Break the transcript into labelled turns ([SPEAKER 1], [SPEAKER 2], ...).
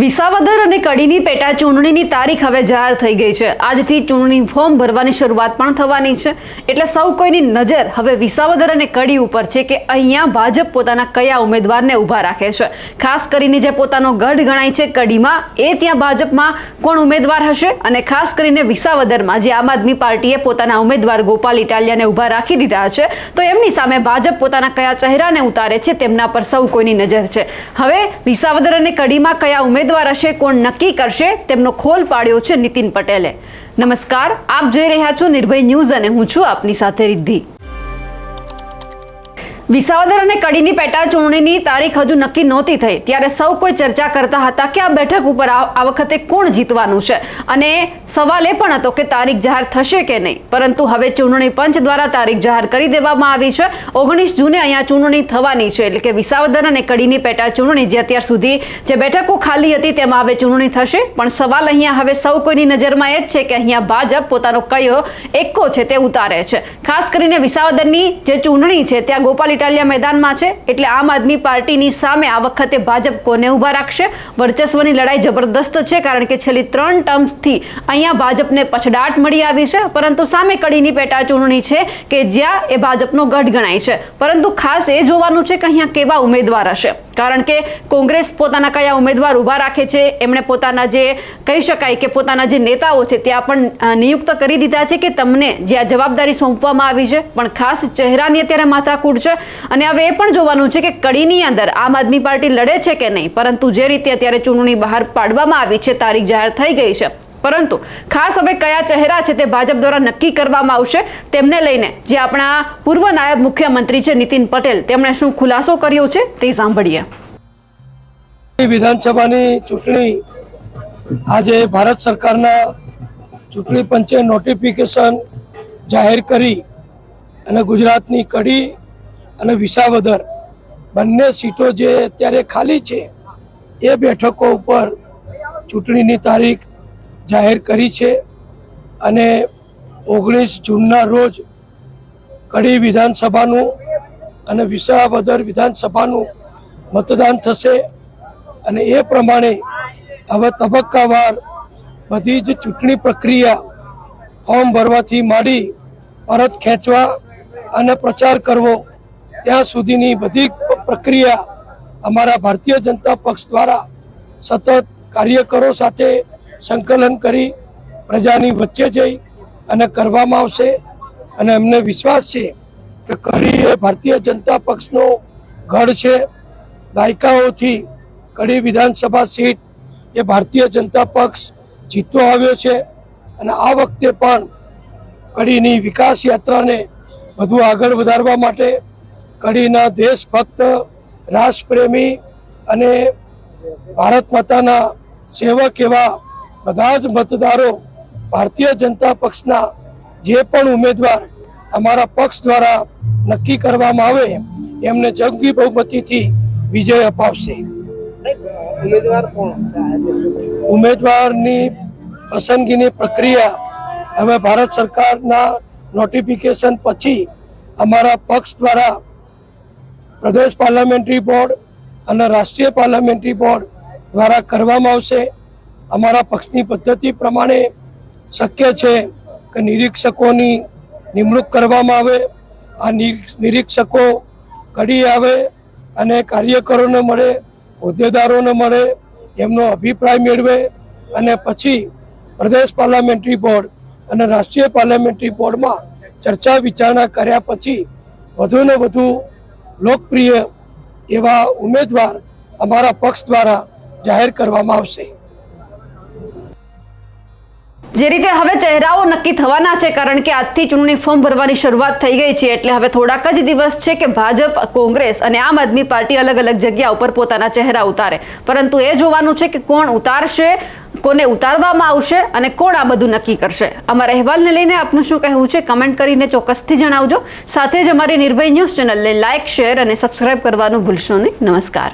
[SPEAKER 1] વિસાવદર અને કડીની પેટા ચૂંટણીની તારીખ હવે જાહેર થઈ ગઈ છે. આજથી ચૂંટણી ફોર્મ ભરવાની શરૂઆત પણ થવાની છે. એટલે સૌ કોઈની નજર હવે વિસાવદર અને કડી ઉપર છે કે અહીંયા ભાજપ પોતાના કયા ઉમેદવારને ઊભા રાખે છે. ખાસ કરીને જે પોતાનો ગઢ ગણાય છે કડીમાં, એ ત્યાં ભાજપમાં કોણ ઉમેદવાર હશે? અને ખાસ કરીને વિસાવદરમાં જે આમ આદમી પાર્ટીએ પોતાના ઉમેદવાર ગોપાલ ઇટાલિયાને ઊભા રાખી દીધા છે, તો એમની સામે ભાજપ પોતાના કયા ચહેરાને ઉતારે છે તેમના પર સૌ કોઈની નજર છે. હવે વિસાવદર અને કડીમાં કયા ઉમેદવાર હશે કોણ નક્કી કરશે, તેમનો ખોલ પાડ્યો છે નીતિન પટેલે. નમસ્કાર, આપ જોઈ રહ્યા છો નિર્ભય ન્યૂઝ અને હું છું આપની સાથે રિદ્ધિ. વિસાવદર અને કડીની પેટા ચૂંટણીની તારીખ હજુ નક્કી નહોતી થઈ. ત્યારે સૌ કોઈ ચર્ચા કરતા હતા કે આ બેઠક ઉપર આ વખતે કોણ જીતવાનું છે. અને સવાલ એ પણ હતો કે તારીખ જાહેર થશે કે નહીં. પરંતુ હવે ચૂંટણી પંચ દ્વારા તારીખ જાહેર કરી દેવામાં આવી છે. ઓગણીસ જૂને અહીંયા ચૂંટણી થવાની છે. એટલે કે વિસાવદર અને કડીની પેટા ચૂંટણી જે અત્યાર સુધી જે બેઠકો ખાલી હતી તેમાં હવે ચૂંટણી થશે. પણ સવાલ અહીંયા હવે સૌ કોઈની નજરમાં એ જ છે કે અહીંયા ભાજપ પોતાનો કયો એકો છે તે ઉતારે છે. ખાસ કરીને વિસાવદરની જે ચૂંટણી છે, ત્યાં ગોપાલ ઇટાલિયા મેદાનમાં છે એટલે આમ આદમી પાર્ટીની સામે આ વખતે ભાજપ કોને ઊભા રાખશે? વર્ચસ્વની લડાઈ જબરદસ્ત છે કારણ કે છેલ્લી ત્રણ ટર્મ્સથી અહીંયા ભાજપને પછડાટ મળી આવી છે. પરંતુ સામે કડીની પેટા ચૂંટણી છે કે જ્યાં એ ભાજપનો ગઢ ગણાય છે. પરંતુ ખાસ એ જોવાનું છે કે અહીંયા કેવા ઉમેદવાર હશે. કારણ કે કોંગ્રેસ પોતાના કયા ઉમેદવાર ઊભા રાખે છે, એમણે પોતાના જે કહી શકાય કે પોતાના જે નેતાઓ છે, ત્યાં પણ નિયુક્ત કરી દીધા છે કે તમને જે આ જવાબદારી સોંપવામાં આવી છે. પણ ખાસ ચહેરાની અત્યારે માથાકૂટ છે. અને હવે એ પણ જોવાનું છે કે કડીની અંદર આમ આદમી પાર્ટી લડે છે કે નહીં? પરંતુ જે રીતે અત્યારે ચૂંટણી બહાર પાડવામાં આવી છે, તારીખ જાહેર થઈ ગઈ છે. પરંતુ ખાસ હવે કયા ચહેરા છે તે ભાજપ દ્વારા નક્કી કરવામાં આવશે તેમને લઈને જે આપણા પૂર્વ નાયબ મુખ્યમંત્રી છે નીતિન પટેલ, તેમણે શું ખુલાસો કર્યો છે તે સાંભળીએ.
[SPEAKER 2] વિધાનસભાની ચૂંટણી આજે ભારત સરકારના ચૂંટણી પંચે નોટિફિકેશન જાહેર કરી અને ગુજરાતની કડી અને વિસાવદર બંને સીટો જે અત્યારે ખાલી છે એ બેઠકો ઉપર ચૂંટણીની તારીખ જાહેર કરી છે અને ઓગણીસ જૂનના રોજ કડી વિધાનસભાનું અને વિસાવદર વિધાનસભાનું મતદાન થશે અને એ પ્રમાણે હવે તબક્કાવાર બધી જ ચૂંટણી પ્રક્રિયા ફોર્મ ભરવાથી માંડી પરત ખેંચવા અને પ્રચાર કરવો, ત્યાં સુધીની બધી પ્રક્રિયા અમારા ભારતીય જનતા પક્ષ દ્વારા સતત કાર્યકરો સાથે સંકલન કરી પ્રજાની વચ્ચે જઈ અને કરવામાં આવશે. અને અમને વિશ્વાસ છે કે કડી એ ભારતીય જનતા પક્ષનો ગઢ છે. દાયકાઓથી કડી વિધાનસભા સીટ એ ભારતીય જનતા પક્ષ જીતતો આવ્યો છે. અને આ વખતે પણ કડીની વિકાસ યાત્રાને વધુ આગળ વધારવા માટે કડીના દેશભક્ત રાષ્ટ્રપ્રેમી અને ભારત માતાના સેવક એવા બધા જ મતદારો ભારતીય જનતા પક્ષના જે પણ ઉમેદવાર અમારા પક્ષ દ્વારા નક્કી કરવામાં આવે એમને જંગી બહુમતીથી વિજય અપાવશે? ઉમેદવારની પસંદગીની પ્રક્રિયા હવે ભારત સરકારના નોટિફિકેશન પછી અમારા પક્ષ દ્વારા પ્રદેશ પાર્લામેન્ટરી બોર્ડ અને રાષ્ટ્રીય પાર્લામેન્ટરી બોર્ડ દ્વારા કરવામાં આવશે અમારા પક્ષની પદ્ધતિ પ્રમાણે શક્ય છે કે નિરીક્ષકોની નિમણૂક કરવામાં આવે. આ નિરીક્ષકો કડી આવે અને કાર્યકરોને મળે, હોદ્દેદારોને મળે, એમનો અભિપ્રાય મેળવે અને પછી પ્રદેશ પાર્લામેન્ટરી બોર્ડ અને રાષ્ટ્રીય પાર્લામેન્ટરી બોર્ડમાં ચર્ચા વિચારણા કર્યા પછી વધુને વધુ લોકપ્રિય એવા ઉમેદવાર અમારા પક્ષ દ્વારા જાહેર કરવામાં આવશે.
[SPEAKER 1] જે રીતે હવે ચહેરાઓ નક્કી થવાના છે, કારણ કે આજથી ચૂંટણી ફોર્મ ભરવાની શરૂઆત થઈ ગઈ છે, એટલે હવે થોડાક જ દિવસ છે કે ભાજપ, કોંગ્રેસ અને આમ આદમી પાર્ટી અલગ અલગ જગ્યા ઉપર પોતાના ચહેરા ઉતારે. પરંતુ એ જોવાનું છે કે કોણ ઉતારશે, કોને ઉતારવામાં આવશે અને કોણ આ બધું નક્કી કરશે. અમારા અહેવાલને લઈને આપનું શું કહેવું છે, કમેન્ટ કરીને ચોક્કસથી જણાવજો. સાથે જ અમારી નિર્ભય ન્યૂઝ ચેનલને લાઇક શેર અને સબસ્ક્રાઇબ કરવાનું ભૂલશો નહીં. નમસ્કાર.